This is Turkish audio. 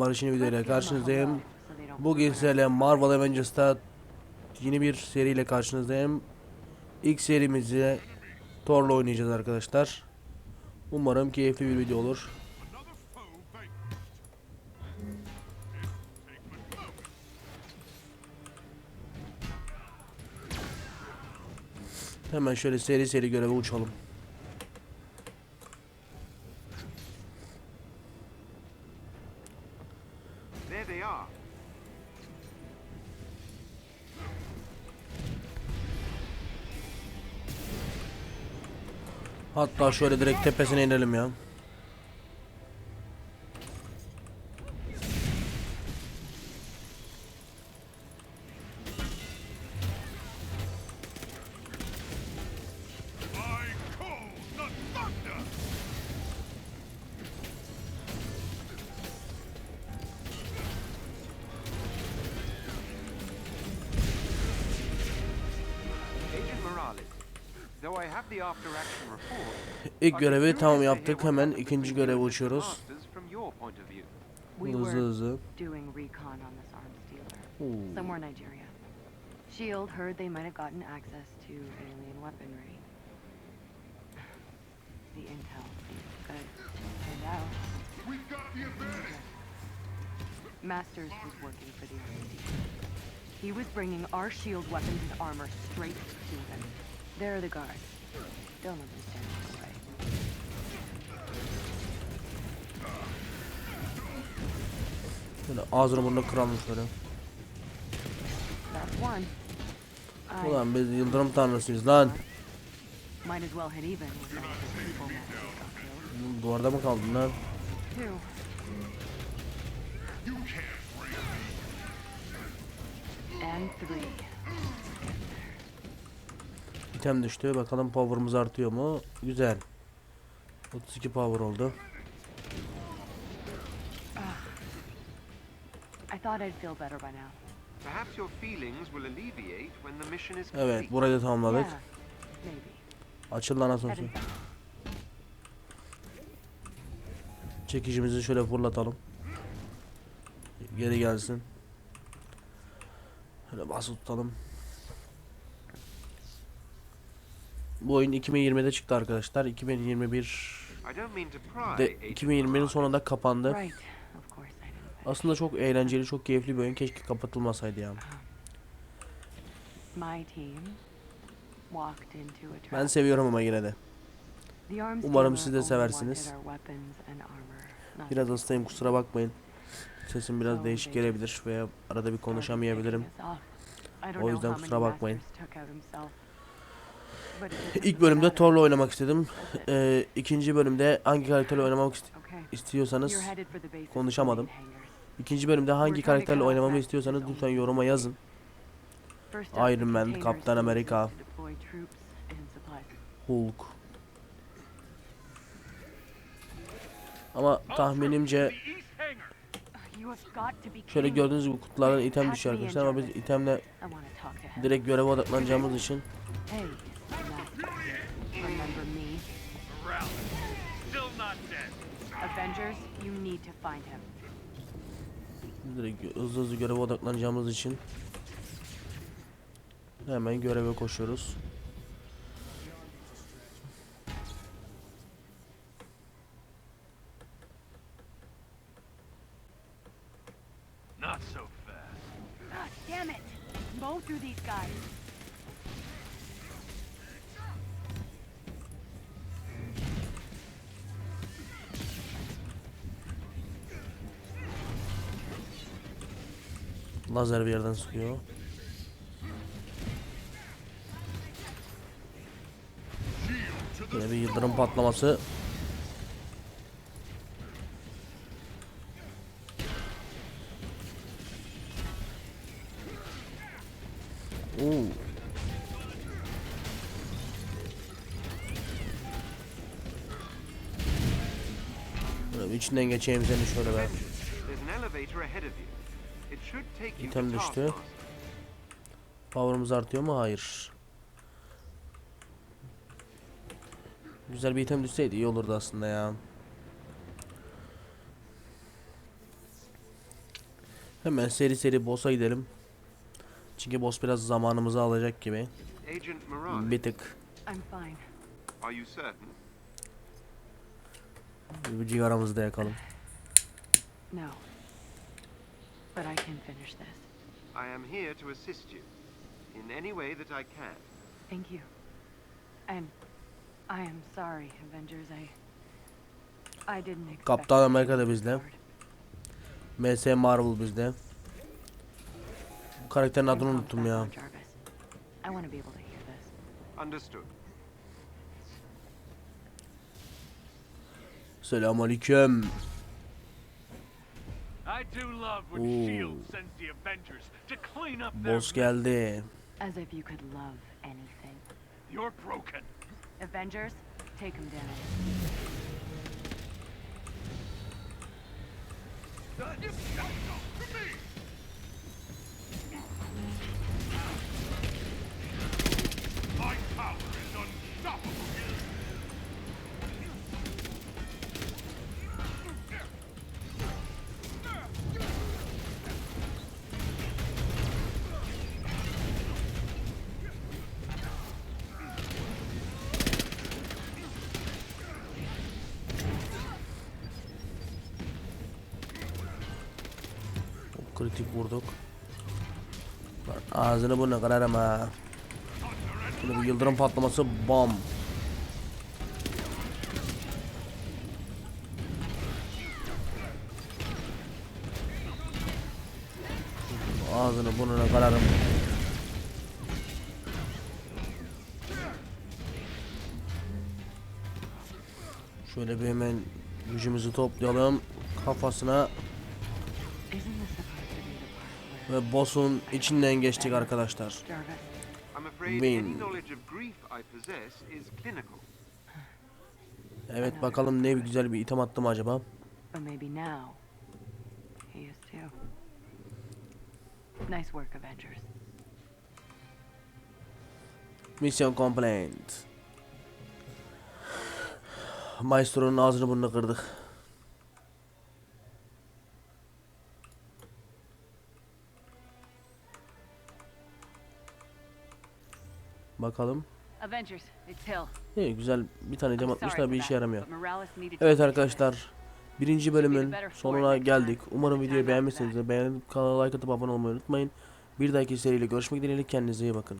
ben Barış yeni videoyla karşınızdayım. Bugün sizlerle Marvel Avengers'ta yeni bir seriyle karşınızdayım. İlk serimizi Thor'la oynayacağız arkadaşlar. Umarım keyifli bir video olur. Hemen şöyle seri seri göreve uçalım. There they are. Hatta şöyle direkt tepesine inelim ya. İlk görevi tamam yaptık. Hemen ikinci görevi uçuyoruz. Hızlı hızlı. Somewhere Nigeria. Shield heard they might have gotten access to alien weaponry. The intel seems good. We've got the advantage. Masters was working for the RC. He was bringing our shield weapons and armor straight to them. There are the guards. Don't let them stand in the way. Böyle ağzını burnunu kıralım şöyle. That's one. I Ulan biz yıldırım tanrısıyız lan. might as well hit even with all the people Masters got killed. Duvarda mı kaldın lan? Two. And three. İtem düştü. Bakalım power'ımız artıyor mu? Güzel. 32 power oldu. Evet, burayı da tamamladık. Açıl lan. Heading Çekicimizi şöyle fırlatalım. Geri gelsin. Şöyle basılı tutalım. Bu oyun 2020'de çıktı arkadaşlar. 2021 I don't mean to pry, de Agent 2020'nin Morales. sonunda kapandı. Aslında çok eğlenceli, çok keyifli bir oyun. Keşke kapatılmasaydı ya. Ben seviyorum ama yine de. Umarım siz de seversiniz. Biraz hastayım kusura bakmayın. Sesim biraz değişik gelebilir veya arada bir konuşamayabilirim. O yüzden kusura bakmayın. İlk bölümde. Thor'la oynamak istedim. Ee, ikinci bölümde hangi karakterle oynamak ist- istiyorsanız konuşamadım. İkinci bölümde hangi karakterle oynamamı istiyorsanız lütfen yoruma yazın. Iron Man, Kaptan Amerika. Hulk. Ama tahminimce şöyle gördüğünüz gibi kutulardan item düşüyor arkadaşlar ama biz itemle direkt göreve odaklanacağımız için. Remember me? Morales, still not dead. Avengers, you need to find him. direkt hızlı hızlı göreve odaklanacağımız için hemen göreve koşuyoruz. Not so fast. God damn it! Mow through these guys. Lazer bir yerden sıkıyor. Böyle bir yıldırım patlaması. Oo. Böyle içinden geçeyim seni şöyle ben. İtem düştü. Power'ımız artıyor mu? Hayır. Güzel bir item düşseydi iyi olurdu aslında ya. Hemen seri seri boss'a gidelim. Çünkü boss biraz zamanımızı alacak gibi. Bir tık. Bir cigaramızı da yakalım. No. But I can finish this. I am here to assist you in any way that I can. Thank you. And I am sorry, Avengers. I I didn't expect Kaptan Amerika da bizde. MS Marvel bizde. Bu karakterin I'm adını unuttum ya. I want to be able to hear this. Understood. Selamünaleyküm. I do love when Ooh. S.H.I.E.L.D. Sends the Avengers to clean up their Boss geldi. As if you could love anything. You're broken. Avengers, take him down. Kritik vurduk. Ağzını burnuna kırarım ha. Şöyle bir yıldırım patlaması bam. Ağzını burnuna kırarım. Şöyle bir hemen gücümüzü toplayalım. Kafasına ve boss'un içinden geçtik arkadaşlar. Win. Evet bakalım ne güzel bir item attım acaba. Nice work, Avengers. Mission complaint. Maestro'nun ağzını burnunu kırdık. Bakalım. İyi güzel bir tane sorry atmışlar bir işe yaramıyor. Evet arkadaşlar. Birinci bölümün sonuna geldik. Umarım videoyu beğenmişsinizdir. Beğenip kanala like atıp abone olmayı unutmayın. Bir dahaki seriyle görüşmek dileğiyle kendinize iyi bakın.